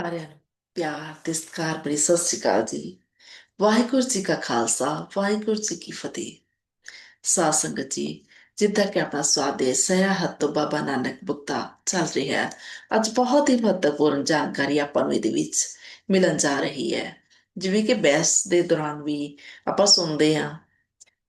ਸਾਰਿਆਂ ਨੂੰ ਪਿਆਰ ਤੇ ਸਤਿਕਾਰ ਭਰੀ ਸਤਿ ਸ਼੍ਰੀ ਅਕਾਲ ਜੀ। ਵਾਹਿਗੁਰੂ ਜੀ ਕਾ ਖਾਲਸਾ, ਵਾਹਿਗੁਰੂ ਜੀ ਕੀ ਫਤਿਹ। ਸਾਧ ਸੰਗਤ ਜੀ, ਜਿੱਦਾਂ ਕਿ ਆਪਣਾ ਸਵਾਦੇ ਸਹਿਤ ਤੋਂ ਬਾਬਾ ਨਾਨਕ ਬੁੱਤਾ ਚੱਲ ਰਿਹਾ ਹੈ, ਅੱਜ ਬਹੁਤ ਹੀ ਮਹੱਤਵਪੂਰਨ ਜਾਣਕਾਰੀ ਆਪਾਂ ਨੂੰ ਇਹਦੇ ਵਿੱਚ ਮਿਲਣ ਜਾ ਰਹੀ ਹੈ। ਜਿਵੇਂ ਕਿ ਬੈਸ ਦੇ ਦੌਰਾਨ ਵੀ ਆਪਾਂ ਸੁਣਦੇ ਹਾਂ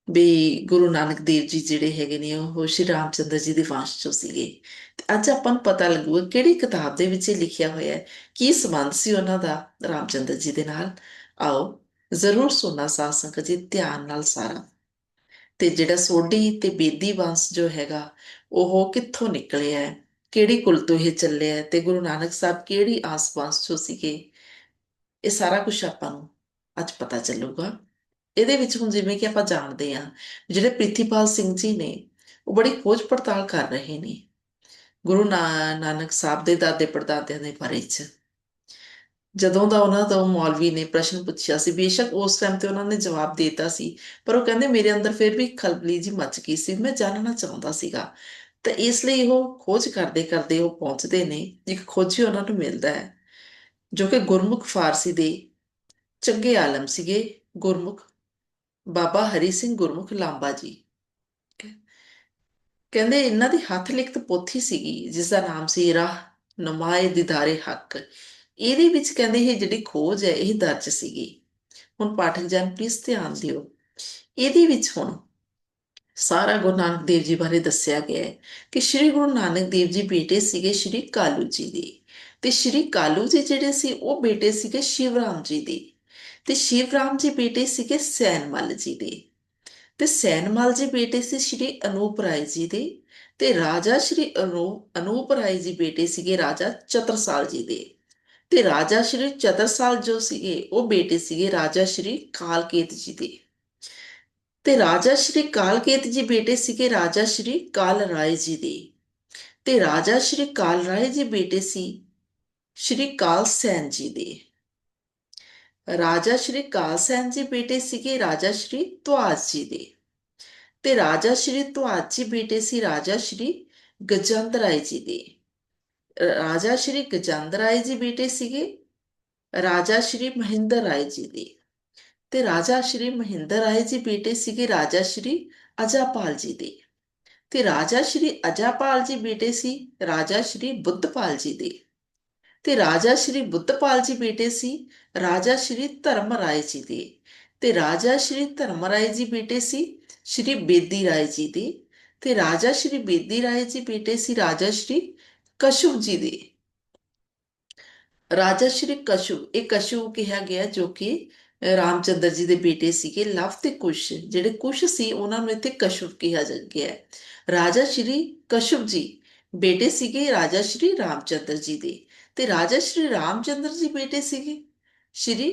ਵੀ ਗੁਰੂ ਨਾਨਕ ਦੇਵ ਜੀ ਜਿਹੜੇ ਹੈਗੇ ਨੇ ਉਹ ਸ਼੍ਰੀ ਰਾਮਚੰਦਰ ਜੀ ਦੇ ਵੰਸ਼ ਚੋਂ ਸੀਗੇ। ਤੇ ਅੱਜ ਆਪਾਂ ਨੂੰ ਪਤਾ ਲੱਗੂਗਾ ਕਿਹੜੀ ਕਿਤਾਬ ਦੇ ਵਿੱਚ ਲਿਖਿਆ ਹੋਇਆ ਹੈ, ਕੀ ਸੰਬੰਧ ਸੀ ਉਹਨਾਂ ਦਾ ਰਾਮਚੰਦਰ ਜੀ ਦੇ ਨਾਲ। ਆਓ ਜ਼ਰੂਰ ਸੁਣਨਾ ਸਾਧ ਸੰਗਤ ਜੀ, ਧਿਆਨ ਨਾਲ ਸਾਰਾ। ਤੇ ਜਿਹੜਾ ਸੋਢੀ ਤੇ ਬੇਦੀ ਵੰਸ਼ ਜੋ ਹੈਗਾ, ਉਹ ਕਿੱਥੋਂ ਨਿਕਲਿਆ ਹੈ? ਕਿਹੜੀ ਕੁਲ ਤੋਂ ਇਹ ਚੱਲਿਆ ਹੈ? ਤੇ ਗੁਰੂ ਨਾਨਕ ਸਾਹਿਬ ਕਿਹੜੀ ਆਸ-ਪਾਸ ਚੋਂ ਸੀਗੇ? ਇਹ ਸਾਰਾ ਕੁਝ ਆਪਾਂ ਨੂੰ ਅੱਜ ਪਤਾ ਚੱਲੂਗਾ। ਇਹਦੇ ਵਿੱਚ ਹੁਣ ਜਿਵੇਂ ਕਿ ਆਪਾਂ ਜਾਣਦੇ ਹਾਂ ਜਿਹੜੇ ਪ੍ਰਿਥੀਪਾਲ ਸਿੰਘ ਜੀ ਨੇ, ਉਹ ਬੜੀ ਖੋਜ ਪੜਤਾਲ ਕਰ ਰਹੇ ਨੇ। ਗੁਰੂ ਨਾ- ਨਾਨਕ ਸਾਹਿਬ ਦੇ ਦਾਦੇ ਪੜਦਾਦਿਆਂ ਦੇ ਬਾਰੇ ਚ। ਜਦੋਂ ਦਾ ਉਹਨਾਂ ਤੋਂ ਮੌਲਵੀ ਨੇ ਪ੍ਰਸ਼ਨ ਪੁੱਛਿਆ ਸੀ, ਬੇਸ਼ੱਕ ਉਸ ਟਾਈਮ ਤੇ ਉਹਨਾਂ ਨੇ ਜਵਾਬ ਦੇ ਦਿੱਤਾ ਸੀ, ਪਰ ਉਹ ਕਹਿੰਦੇ ਮੇਰੇ ਅੰਦਰ ਫਿਰ ਵੀ ਖਲਬਲੀ ਜੀ ਮੱਚ ਗਈ ਸੀ, ਮੈਂ ਜਾਣਨਾ ਚਾਹੁੰਦਾ ਸੀਗਾ। ਤਾਂ ਇਸ ਲਈ ਉਹ ਖੋਜ ਕਰਦੇ ਕਰਦੇ ਉਹ ਪਹੁੰਚਦੇ ਨੇ, ਇੱਕ ਖੋਜੀ ਉਹਨਾਂ ਨੂੰ ਮਿਲਦਾ ਹੈ, ਜੋ ਕਿ ਗੁਰਮੁਖ ਫਾਰਸੀ ਦੇ ਚੰਗੇ ਆਲਮ ਸੀਗੇ, ਗੁਰਮੁਖ ਬਾਬਾ ਹਰੀ ਸਿੰਘ ਗੁਰਮੁਖ ਲਾਂਬਾ ਜੀ। ਕਹਿੰਦੇ ਇਹਨਾਂ ਦੀ ਹੱਥ ਲਿਖਤ ਪੋਥੀ ਸੀਗੀ, ਜਿਸ ਦਾ ਨਾਮ ਸੀ ਰਾਹ ਨਮਾਏ ਦਿਦਾਰੇ ਹੱਕ। ਇਹਦੇ ਵਿੱਚ ਕਹਿੰਦੇ ਇਹ ਜਿਹੜੀ ਖੋਜ ਹੈ, ਇਹ ਦਰਜ ਸੀਗੀ। ਹੁਣ ਪਾਠਕ ਜਨ ਪਲੀਜ਼ ਧਿਆਨ ਦਿਓ। ਇਹਦੇ ਵਿੱਚ ਹੁਣ ਸਾਰਾ ਗੁਰੂ ਨਾਨਕ ਦੇਵ ਜੀ ਬਾਰੇ ਦੱਸਿਆ ਗਿਆ ਹੈ ਕਿ ਸ੍ਰੀ ਗੁਰੂ ਨਾਨਕ ਦੇਵ ਜੀ ਬੇਟੇ ਸੀਗੇ ਸ੍ਰੀ ਕਾਲੂ ਜੀ ਦੇ। ਤੇ ਸ੍ਰੀ ਕਾਲੂ ਜੀ ਜਿਹੜੇ ਸੀ, ਉਹ ਬੇਟੇ ਸੀਗੇ ਸ਼ਿਵਰਾਮ ਜੀ ਦੇ। ਤੇ ਸ਼ਿਵਰਾਮ ਜੀ ਬੇਟੇ ਸੀਗੇ ਸੈਨਮਲ ਜੀ ਦੇ। ਤੇ ਸੈਨਮਲ ਜੀ ਬੇਟੇ ਸੀ ਸ਼੍ਰੀ ਅਨੂਪ ਰਾਏ ਜੀ ਦੇ ਤੇ ਰਾਜਾ ਸ਼੍ਰੀ ਅਨੂਪ ਅਨੂਪ ਰਾਏ ਜੀ ਬੇਟੇ ਸੀਗੇ ਰਾਜਾ ਚਤਰਸਾਲ ਜੀ ਦੇ। ਤੇ ਰਾਜਾ ਸ਼੍ਰੀ ਚਤਰਸਾਲ ਜੋ ਸੀਗੇ, ਉਹ ਬੇਟੇ ਸੀਗੇ ਰਾਜਾ ਸ਼੍ਰੀ ਕਾਲਕੇਤ ਜੀ ਦੇ। ਤੇ ਰਾਜਾ ਸ਼੍ਰੀ ਕਾਲਕੇਤ ਜੀ ਬੇਟੇ ਸੀਗੇ ਰਾਜਾ ਸ਼੍ਰੀ ਕਾਲ ਰਾਏ ਜੀ ਦੇ। ਤੇ ਰਾਜਾ ਸ਼੍ਰੀ ਕਾਲ ਰਾਏ ਜੀ ਬੇਟੇ ਸੀ ਸ਼੍ਰੀ ਕਾਲ ਸੈਨ ਜੀ ਦੇ। ਰਾਜਾ ਸ਼੍ਰੀ ਕਾਲ ਸੈਨ ਜੀ ਬੇਟੇ ਸੀਗੇ ਰਾਜਾ ਸ਼੍ਰੀ ਤੁਆਜ ਜੀ ਦੇ ਤੇ ਰਾਜਾ ਸ਼੍ਰੀ ਤੁਆਜ ਜੀ ਬੇਟੇ ਸੀ ਰਾਜਾ ਸ਼੍ਰੀ ਗਜੰਦ ਰਾਏ ਜੀ ਦੇ ਰਾਜਾ ਸ਼੍ਰੀ ਗਜੰਦ ਰਾਏ ਜੀ ਬੇਟੇ ਸੀਗੇ ਰਾਜਾ ਸ਼੍ਰੀ ਮਹਿੰਦਰ ਰਾਏ ਜੀ ਦੇ ਤੇ ਰਾਜਾ ਸ਼੍ਰੀ ਮਹਿੰਦਰ ਰਾਏ ਜੀ ਬੇਟੇ ਸੀਗੇ ਰਾਜਾ ਸ਼੍ਰੀ ਅਜਾਪਾਲ ਜੀ ਦੇ ਤੇ ਰਾਜਾ ਸ਼੍ਰੀ ਅਜਾਪਾਲ ਜੀ ਬੇਟੇ ਸੀ ਰਾਜਾ ਸ਼੍ਰੀ ਬੁੱਧਪਾਲ ਜੀ ਦੇ ਤੇ ਰਾਜਾ ਸ਼੍ਰੀ ਬੁੱਧਪਾਲ ਜੀ ਬੇਟੇ ਸੀ, ਰਾਜਾ ਸ਼੍ਰੀ ਧਰਮ ਰਾਏ ਜੀ ਦੇ। ਤੇ ਰਾਜਾ ਸ਼੍ਰੀ ਧਰਮ ਰਾਏ ਜੀ ਬੇਟੇ ਸੀ, ਸ਼੍ਰੀ ਬੇਦੀ ਰਾਏ ਜੀ ਦੇ। ਤੇ ਰਾਜਾ ਸ਼੍ਰੀ ਬੇਦੀ ਰਾਏ ਜੀ ਬੇਟੇ ਸੀ, ਰਾਜਾ ਸ਼੍ਰੀ ਕਸ਼ੂ ਜੀ ਦੇ। ਰਾਜਾ ਸ਼੍ਰੀ ਕਸ਼ੂ ਇਹ ਕਸ਼ੂ ਕਿਹਾ ਗਿਆ ਜੋ ਕਿ ਰਾਮਚੰਦਰ ਜੀ ਦੇ ਬੇਟੇ ਸੀਗੇ, ਲਵ ਤੇ ਕੁਸ਼। ਜਿਹੜੇ ਕੁਸ਼ ਸੀ, ਉਹਨਾਂ ਨੂੰ ਇੱਥੇ ਕਸ਼ਵ ਕਿਹਾ ਗਿਆ। ਰਾਜਾ ਸ਼੍ਰੀ ਕਸ਼ਵ ਜੀ ਬੇਟੇ ਸੀਗੇ ਰਾਜਾ ਸ਼੍ਰੀ ਰਾਮਚੰਦਰ ਜੀ ਦੇ ਤੇ ਰਾਜਾ ਸ਼੍ਰੀ ਰਾਮਚੰਦਰ ਜੀ ਬੇਟੇ ਸੀਗੇ ਸ਼੍ਰੀ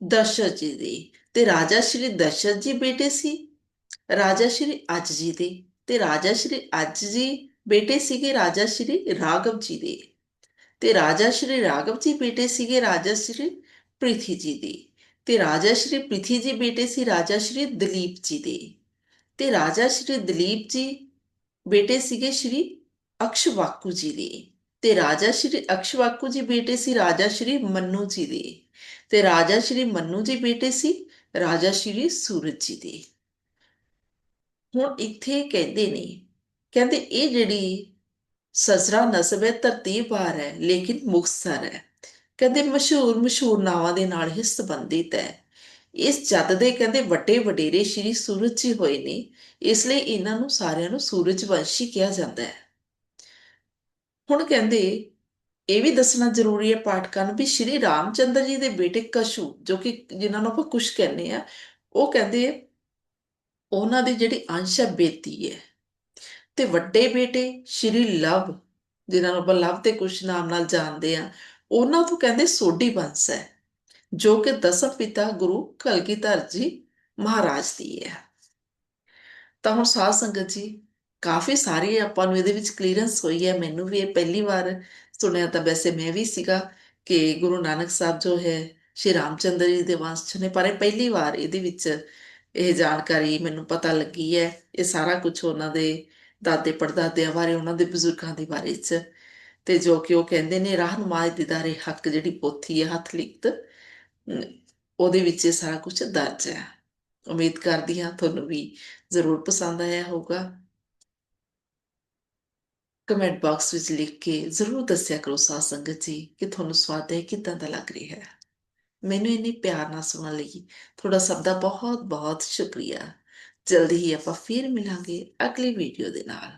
ਦਸ਼ਰਥ ਜੀ ਦੇ ਤੇ ਰਾਜਾ ਸ਼੍ਰੀ ਦਸ਼ਰਥ ਜੀ ਬੇਟੇ ਸੀ ਰਾਜਾ ਸ਼੍ਰੀ ਅੱਜ ਜੀ ਦੇ ਤੇ ਰਾਜਾ ਸ਼੍ਰੀ ਅੱਜ ਜੀ ਬੇਟੇ ਸੀਗੇ ਰਾਜਾ ਸ਼੍ਰੀ ਰਾਘਵ ਜੀ ਦੇ ਤੇ ਰਾਜਾ ਸ਼੍ਰੀ ਰਾਘਵ ਜੀ ਬੇਟੇ ਸੀਗੇ ਰਾਜਾ ਸ਼੍ਰੀ ਪ੍ਰਿਥੀ ਜੀ ਦੇ ਤੇ ਰਾਜਾ ਸ਼੍ਰੀ ਪ੍ਰਿਥੀ ਜੀ ਬੇਟੇ ਸੀ ਰਾਜਾ ਸ਼੍ਰੀ ਦਲੀਪ ਜੀ ਦੇ ਤੇ ਰਾਜਾ ਸ਼੍ਰੀ ਦਲੀਪ ਜੀ ਬੇਟੇ ਸੀਗੇ ਸ਼੍ਰੀ ਅਕਸ਼ਵਾਕੂ ਜੀ ਦੇ ਤੇ ਰਾਜਾ ਸ਼੍ਰੀ ਅਕਸ਼ਵਾਕੂ ਜੀ ਬੇਟੇ ਸੀ ਰਾਜਾ ਸ਼੍ਰੀ ਮੰਨੂ ਜੀ ਦੇ। ਤੇ ਰਾਜਾ ਸ਼੍ਰੀ ਮੰਨੂ ਜੀ ਬੇਟੇ ਸੀ ਰਾਜਾ ਸ਼੍ਰੀ ਸੂਰਜ ਜੀ ਦੇ। ਹੁਣ ਇੱਥੇ ਕਹਿੰਦੇ ਨੇ, ਕਹਿੰਦੇ ਇਹ ਜਿਹੜੀ ਸਜ਼ਰਾ ਨਸਬ ਹੈ, ਤਰਤੀਬਵਾਰ ਹੈ, ਲੇਕਿਨ ਮੁਖਸਰ ਹੈ। ਕਹਿੰਦੇ ਮਸ਼ਹੂਰ ਮਸ਼ਹੂਰ ਨਾਵਾਂ ਦੇ ਨਾਲ ਹੀ ਸੰਬੰਧਿਤ ਹੈ। ਇਸ ਜੱਦ ਦੇ ਕਹਿੰਦੇ ਵੱਡੇ ਵਡੇਰੇ ਸ਼੍ਰੀ ਸੂਰਜ ਜੀ ਹੋਏ ਨੇ, ਇਸ ਲਈ ਇਹਨਾਂ ਨੂੰ ਸਾਰਿਆਂ ਨੂੰ ਸੂਰਜ ਵੰਸ਼ੀ ਕਿਹਾ ਜਾਂਦਾ ਹੈ। ਹੁਣ ਕਹਿੰਦੇ, ਇਹ ਵੀ ਦੱਸਣਾ ਜ਼ਰੂਰੀ ਹੈ ਪਾਠਕਾਂ ਨੂੰ ਵੀ ਸ਼੍ਰੀ ਰਾਮਚੰਦਰ ਜੀ ਦੇ ਬੇਟੇ ਕਸ਼ੂ, ਜੋ ਕਿ ਜਿਨ੍ਹਾਂ ਨੂੰ ਆਪਾਂ ਕੁਸ਼ ਕਹਿੰਦੇ ਆ ਉਹ ਕਹਿੰਦੇ ਉਹਨਾਂ ਦੀ ਜਿਹੜੀ ਅੰਸ਼ ਹੈ ਬੇਤੀ ਹੈ। ਤੇ ਵੱਡੇ ਬੇਟੇ ਸ਼੍ਰੀ ਲਵ, ਜਿਨ੍ਹਾਂ ਨੂੰ ਆਪਾਂ ਲਵ ਤੇ ਕੁਸ਼ ਨਾਮ ਨਾਲ ਜਾਣਦੇ ਆ ਉਹਨਾਂ ਤੋਂ ਕਹਿੰਦੇ ਸੋਢੀ ਬੰਸ ਹੈ, ਜੋ ਕਿ ਦਸਮ ਪਿਤਾ ਗੁਰੂ ਕਲਗੀਧਰ ਜੀ ਮਹਾਰਾਜ ਦੀ ਹੈ। ਤਾਂ ਹੁਣ ਸਾਧ ਸੰਗਤ ਜੀ ਕਾਫੀ ਸਾਰੀ ਆਪਾਂ ਨੂੰ ਇਹਦੇ ਵਿੱਚ ਕਲੀਅਰੈਂਸ ਹੋਈ ਹੈ। ਮੈਨੂੰ ਵੀ ਇਹ ਪਹਿਲੀ ਵਾਰ ਸੁਣਿਆ ਤਾਂ ਵੈਸੇ ਮੈਂ ਵੀ ਸੀਗਾ ਕਿ ਗੁਰੂ ਨਾਨਕ ਸਾਹਿਬ ਜੋ ਹੈ, ਸ਼੍ਰੀ ਰਾਮਚੰਦਰ ਜੀ ਦੇ ਵੰਸ਼ ਨੇ, ਪਰ ਇਹ ਪਹਿਲੀ ਵਾਰ ਇਹਦੇ ਵਿੱਚ ਇਹ ਜਾਣਕਾਰੀ ਮੈਨੂੰ ਪਤਾ ਲੱਗੀ ਹੈ। ਇਹ ਸਾਰਾ ਕੁਝ ਉਹਨਾਂ ਦੇ ਦਾਦੇ ਪੜਦਾਦਿਆਂ ਬਾਰੇ, ਉਹਨਾਂ ਦੇ ਬਜ਼ੁਰਗਾਂ ਦੇ ਬਾਰੇ 'ਚ। ਤੇ ਜੋ ਕਿ ਉਹ ਕਹਿੰਦੇ ਨੇ ਰਹਿਨੁਮਾਈ ਦਿਦਾਰੇ ਹੱਕ ਜਿਹੜੀ ਪੋਥੀ ਹੈ, ਹੱਥ ਲਿਖਤ ਉਹਦੇ ਵਿੱਚ ਇਹ ਸਾਰਾ ਕੁਝ ਦਰਜ ਹੈ। ਉਮੀਦ ਕਰਦੀ ਹਾਂ ਤੁਹਾਨੂੰ ਵੀ ਜ਼ਰੂਰ ਪਸੰਦ ਆਇਆ ਹੋਊਗਾ। ਕਮੈਂਟ ਬਾਕਸ ਵਿੱਚ ਲਿਖ ਕੇ ਜ਼ਰੂਰ ਦੱਸਿਆ ਕਰੋ ਸਾਧ ਸੰਗਤ ਜੀ ਕਿ ਤੁਹਾਨੂੰ ਸਵਾਦ ਹੈ, ਕਿਦਾਂ ਦਾ ਲੱਗ ਰਿਹਾ ਹੈ। ਮੈਨੂੰ ਇੰਨੇ ਪਿਆਰ ਨਾਲ ਸੁਣਨ ਲਈ ਤੁਹਾਡਾ ਸਭ ਦਾ ਬਹੁਤ ਬਹੁਤ ਸ਼ੁਕਰੀਆ। ਜਲਦੀ ਹੀ ਆਪਾਂ ਫਿਰ ਮਿਲਾਂਗੇ ਅਗਲੀ ਵੀਡੀਓ ਦੇ ਨਾਲ।